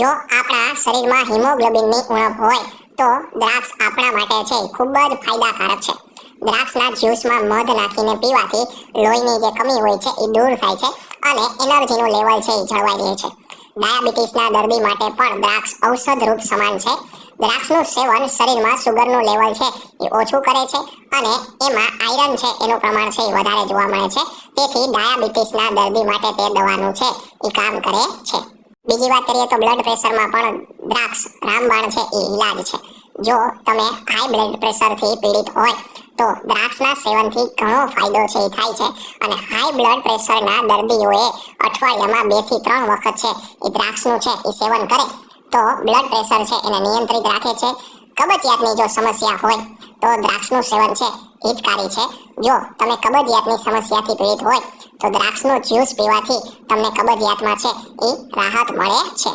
જો આપણા શરીરમાં હિમોગ્લોબિનની ઉણપ હોય, તો દ્રાક્ષ આપણા માટે છે ખૂબ જ ફાયદાકારક છે. દ્રાક્ષના જ્યુસમાં મધ નાખીને પીવાથી લોહીની જે કમી હોય છે, એ દૂર થાય છે અને એનર્જીનું લેવલ છે એ જળવાઈ રહે છે. ડાયાબિટીસના દર્દી માટે પણ દ્રાક્ષ ઔષધ રૂપ સમાન છે. દ્રાક્ષનું સેવન શરીરમાં સુગરનું લેવલ છે એ ઓછું કરે છે અને એમાં આયરન છે એનું પ્રમાણ છે એ વધારે જોવા મળે છે. તેથી ડાયાબિટીસના દર્દી માટે તે દવાનું છે, એ કામ કરે છે. બીજી વાત કરીએ તો બ્લડ પ્રેશરમાં પણ દ્રાક્ષ, રામબાણ છે એ ઇલાજ છે. જો તમે હાઈ બ્લડ પ્રેશરથી પીડિત હોય, તો દ્રાક્ષના સેવનથી ઘણો ફાયદો છે, એ થાય છે. અને હાઈ બ્લડ પ્રેશરના દર્દીઓએ અઠવાડિયામાં બેથી ત્રણ વખત છે એ દ્રાક્ષનું છે, એ સેવન કરે, તો બ્લડ પ્રેશર છે એને નિયંત્રિત રાખે છે. કબજિયાતની જો સમસ્યા હોય, તો દ્રાક્ષનું સેવન છે. હિતકારી છે. જો તમે કબજિયાતની સમસ્યાથી પીડિત હોય, તો દ્રાક્ષનું જ્યુસ પીવાથી તમને કબજિયાતમાં છે, એ રાહત મળે છે.